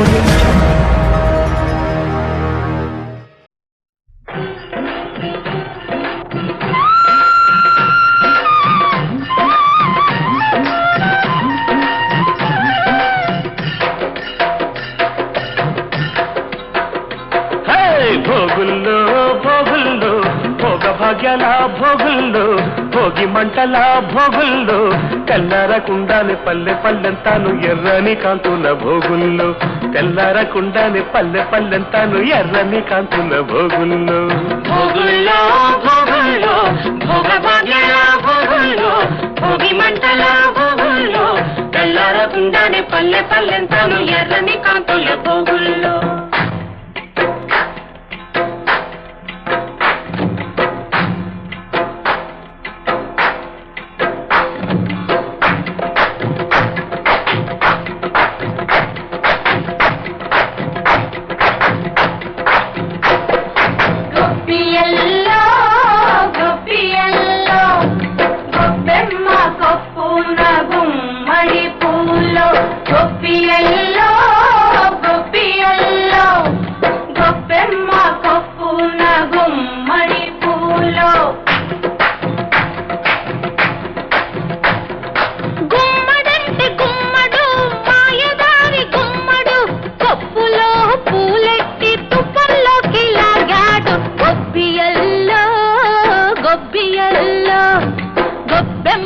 Audio భాగ్యాల భోగుల్లో Bhogi మంటల భోగుల్లో తెల్లారకుండానే పల్లె పల్లెంతాను ఎర్రని కాంతుల భోగుల్లో. తెల్లారకుండానే పల్లె పల్లెంతాను ఎర్రని కాంతుల భోగుల్లో. భోగుల్లో భోగుల్లో భోగ భాగ్యాల భోగుల్లో భోగి మంటల భోగుల్లో తెల్లారకుండానే పల్లె పల్లెంతాను ఎర్రని కాంతుల భోగుల్లో.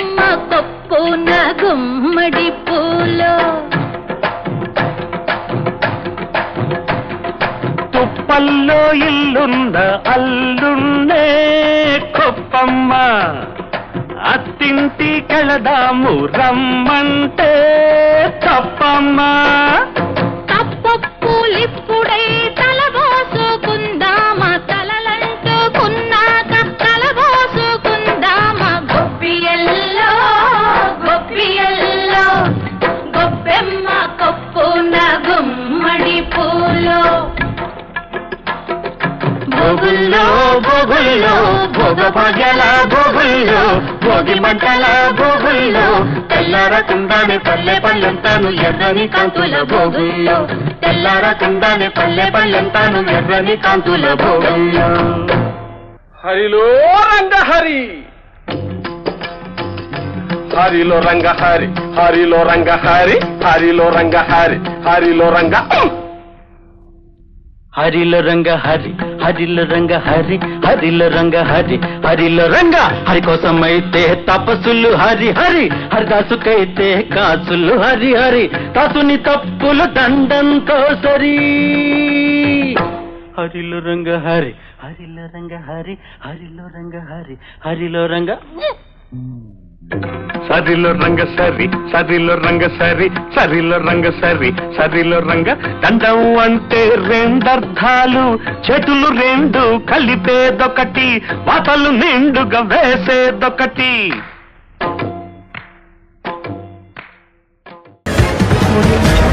గొబ్బెమ్మ కొప్పున గుమ్మడి పూలు. తుప్పల్లో ఇల్లున్న అల్లున్నే కొప్పమ్మ. అత్తింటి కళదాము రమ్మంటే తప్పమ్మా. భోగుల్లో భోగుల్లో భోగ భాగ్యాల భోగుల్లో భోగి మంటల భోగుల్లో తెల్లారకుండానే పల్లె పల్లెంతాను ఎర్రని కాంతుల భోగుల్లో తెల్లారకుండానే పల్లె పల్లెంతాను ఎర్రని కాంతుల భోగుల్లో హరిలో రంగ హరి హరిలో రంగ హరి హరిలో రంగ హరి హరిలో రంగ హరి హరిలో రంగ హరిలో రంగ హరి హరిల రంగ హరి హరిల రంగ హరి హరిల రంగ హరి కోసమైతే తపస్సులు హరి హరి హరిదాసుకైతే కాసులు హరి హరి తాసుని తప్పులు దండంతో సరి. హరిలో రంగ హరి హరిలో రంగ హరి హరిలో రంగ హరి హరిలో రంగ సరిలో రంగ సరి సరిలో రంగ సరి సరిలో రంగ సరి సరిలో రంగ దండం అంటే రెండర్థాలు చేతులు రెండు కలిపేదొకటి మాటలు నిండుగా వేసేదొకటి. Audio